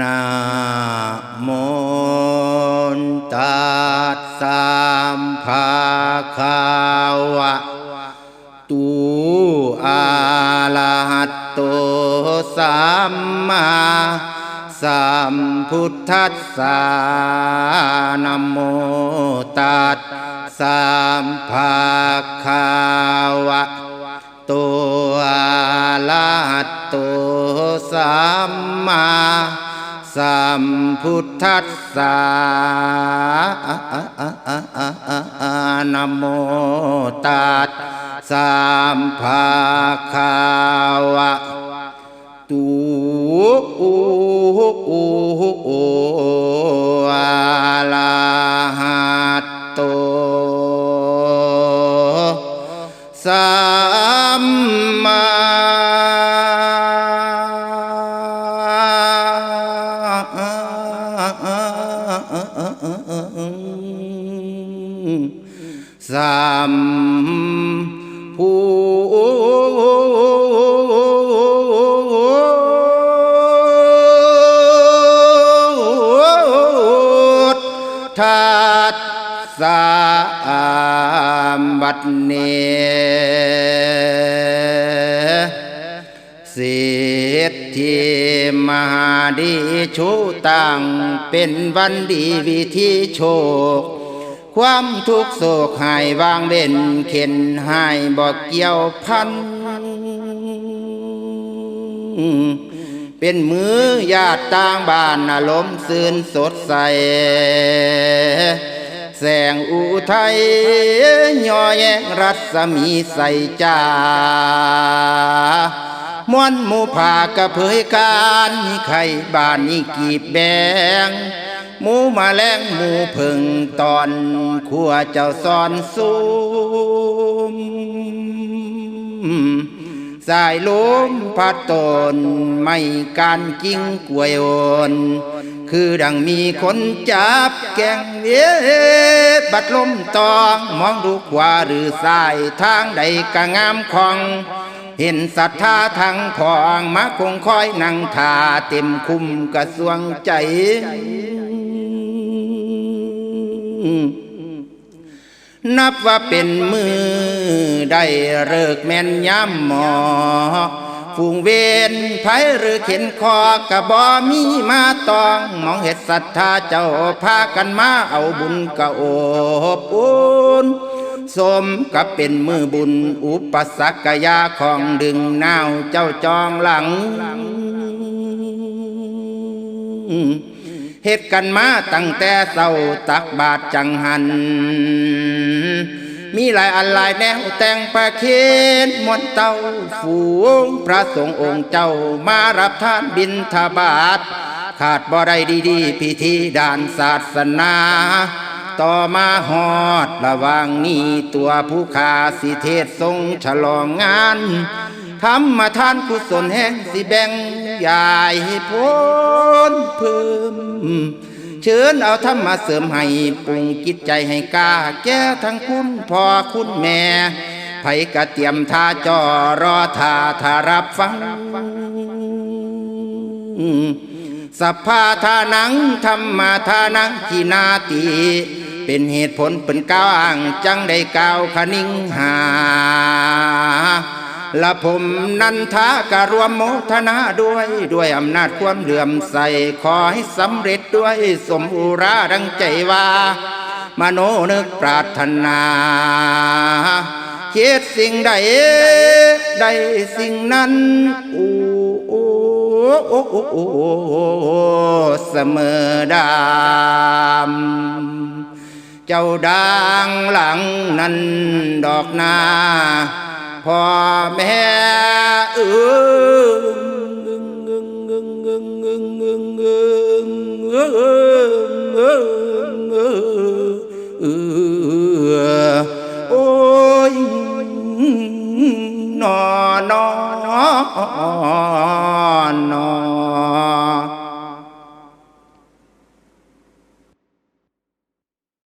นะโมตัสสะภะคะวะตูอะระหะโตสัมมาสัมพุทธัสสะนะโมตัสสะภะคะวะตัวละหัตโตสัมมา สัมพุทธัสสะนะโมตัสสะภะคะวะตูอูอูอูอะระหัตโตสัมมา สัมพุทธัสสะบัดเน ดีชูตังเป็นวันดีวิธีโชค ความทุกข์โศกหายวางเว้นเข็นหายบอกเกี่ยวพัน เป็นมือญาติต่างบ้านอารมณ์ซื่นสดใส แสงอุทัยย่อแยงรัศมีใสจ้า มวนหมูผากระเผยการมีไข่บ้านนี่กีบแดงหมูมาแรงหมูพึ่งตอนขัวเจ้าซอนซุมสายลมพัดตนไม่การกิ้งกวยโอนคือดังมีคนจับแกงเวียบัดลมตองมองดูขวาหรือซ้ายทางใดก็งามของ เห็นศรัทธาทางพองมาคงคอยนั่งทาเต็มคุมกระสวงใจนับว่าเป็นมือได้เลิกแม่นย้ำหมอฝูงเวนไผหรือเข็นคอกระบอมีมาตอง มองเห็ดศรัทธาเจ้าพากันมาเอาบุญกะโอบอุ่น สมกับเป็นมือบุญ อุปสรรคกยาของดึงนาวเจ้าจองหลังเหตุกันมาตั้งแต่เศร้าตักบาทจังหัน มีหลายอันหลายแนวแต่งประเคนมวนเต้าฝูงพระสงฆ์องค์เจ้ามารับทานบินทบาท ขาดบ่ได้ดีๆ พิธีด่านศาสนา ต่อมาฮอดระว่างนี้ตัวผู้ขาสิเทศทรงฉลองงานธรรมทานกุศลแห่งสิแบ่งใหญ่พ้นเพิ่มเชิญเอาธรรมมาเสริมให้ปรุงกิจใจให้กล้าแก้ทั้งคุณพ่อคุณแม่ไผกะเตรียมท่าจอรอท่าทารับฟัง สัพพาทานังธรรมาทานังที่นาติ เป็นเหตุผลเป็นก้าวอ้างจังได้ก้าวขนิ่งหาละผมนันทากะรวมโมทนาด้วยด้วยอำนาจความเหลื่อมใสขอให้สำเร็จด้วยสมอุราดังใจว่า มโนนึกปรารถนาคิดสิ่งใดใดสิ่งนั้นอูโอ้โอ้โอ้โอ้เสมอดาม เจ้าดังหลังนั้นดอกน